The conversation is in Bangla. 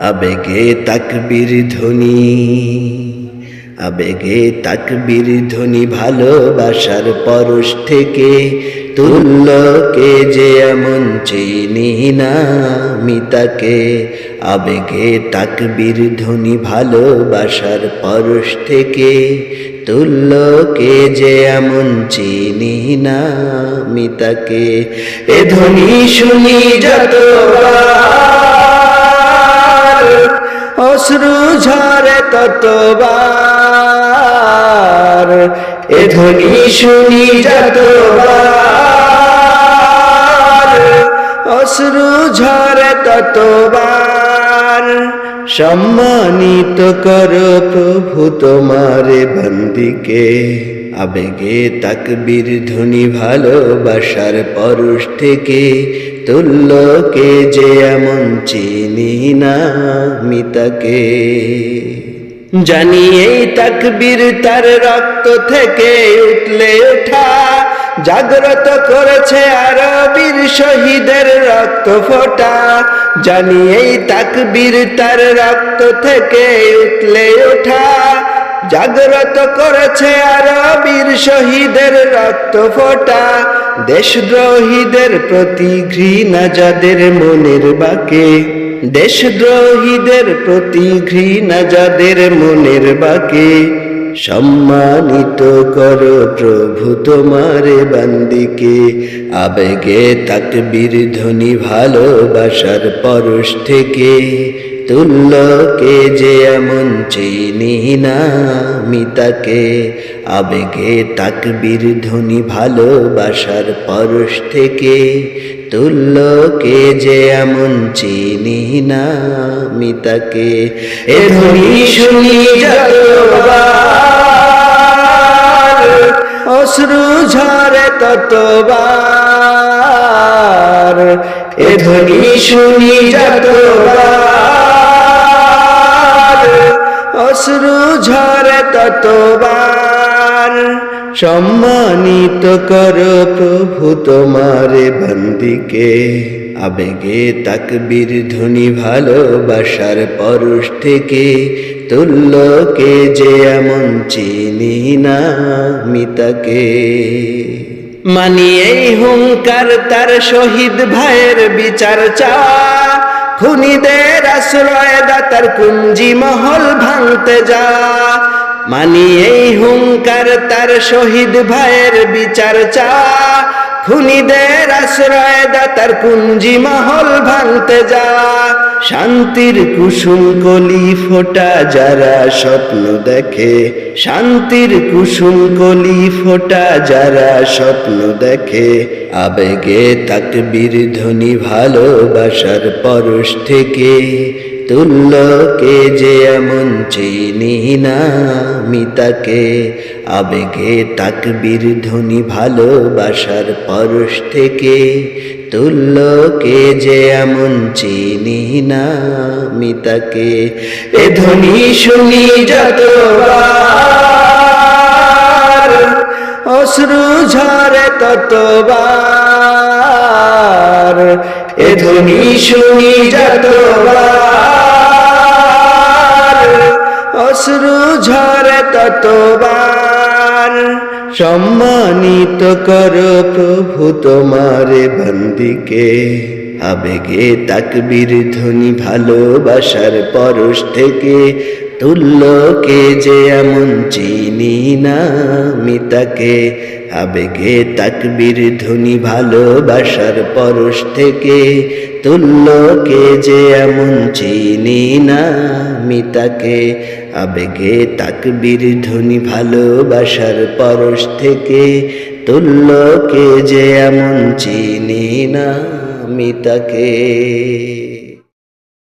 আবেগে তাকবীর ধ্বনি আবেগে তাকবীর ধ্বনি ভালোবাসার পরশ থেকে তুল্যকে যে এমন চিনি না আমি তাকে আবেগে তাকবীর ধ্বনি ভালোবাসার পরশ থেকে তুল্যকে যে এমন চিনি না আমি তাকে। এ ধ্বনি শুনি যতবার অশ্রু ঝরে ততবার। এ ধ্বনি শুনি যতবার। অশ্রু ঝরে ততবার। সম্মানিত কর প্রভু তোমারে বন্দিকে। আবেগে তাকবীর ধ্বনি ভালোবাসার পরশ থেকে তুল্যকে যে এমন চিনি না মিতাকে জানি এই তাকবীর তার রক্ত থেকে উঠলে ওঠা। জাগ্রত করেছে আরবীর শহীদের রক্ত ফোটা। জানি এই তাকবীর তার রক্ত থেকে উঠলে ওঠা। জাগ্রত করেছে আরবীর শহীদের রক্ত ফোটা। দেশদ্রোহীদের প্রতি ঘৃণা যাদের মনের বাকে দেশদ্রোহীদের প্রতি ঘৃণা যাদের মনের বাকে। সম্মানিত কর প্রভু তোমারে বান্দিকে। আবেগে তাকবীর ধ্বনি ভালোবাসার পরশ থেকে তুল্যকে যে এমন চিনি না মিতাকে আবেগে তাকবীর ধ্বনি ভালোবাসার পরশ থেকে তুল্যকে যে এমন চিনি না মিতাকে এ ধ্বনি শুনি যতবার অশ্রু ঝরে ততবার। এ ধ্বনি শুনি যতবার। অশ্রু ঝরে ততবার। সম্মানিত কর প্রভু তোমারে বন্দিকে। আবেগে তাকবীর ধ্বনি ভালোবাসার পরশ থেকে তুল্যকে যে এমন চিনি না মিতাকে মানি এই হুঙ্কার তার শহীদ ভাইয়ের বিচার চা। খুনিদের আশ্রয় দাতার কুঞ্জি মহল ভাঙতে যা। মানি এই হুঙ্কার তার শহীদ ভাইয়ের বিচার চা। খুনিদের আশ্রয় দাতার কুঞ্জি মহল ভাঙতে যা। শান্তির কুসুম কলি ফোটা যারা স্বপ্ন দেখে। শান্তির কুসুম কলি ফোটা যারা স্বপ্ন দেখে। আবেগে তাকবীর ধ্বনি ভালোবাসার পরশ থেকে তুল্যকে যে এমন চিনি না, মিতাকে আবেগে তাকবির ধ্বনি ভালোবাসার পরশ থেকে, তুল্যকে যে এমন চিনি না, মিতাকে এ ধ্বনি শুনি যতবার অশ্রু ঝরে ততবার। এ ধ্বনি শুনি যতবার অশ্রু ঝরে ততবার। সম্মানিত কর প্রভু তোমারে বন্দিকে। আবেগে তাকবীর ধ্বনি ভালোবাসার পরশ থেকে তুল্যকে যে এমন চিনি না মিতাকে, আবেগে তাকবির ধ্বনি ভালোবাসার পরশ থেকে তুল্যকে যে এমন চিনি না মিতাকে, আবেগে তাকবির ধ্বনি ভালোবাসার পরশ থেকে তুল্যকে যে এমন চিনি না মিতাকে।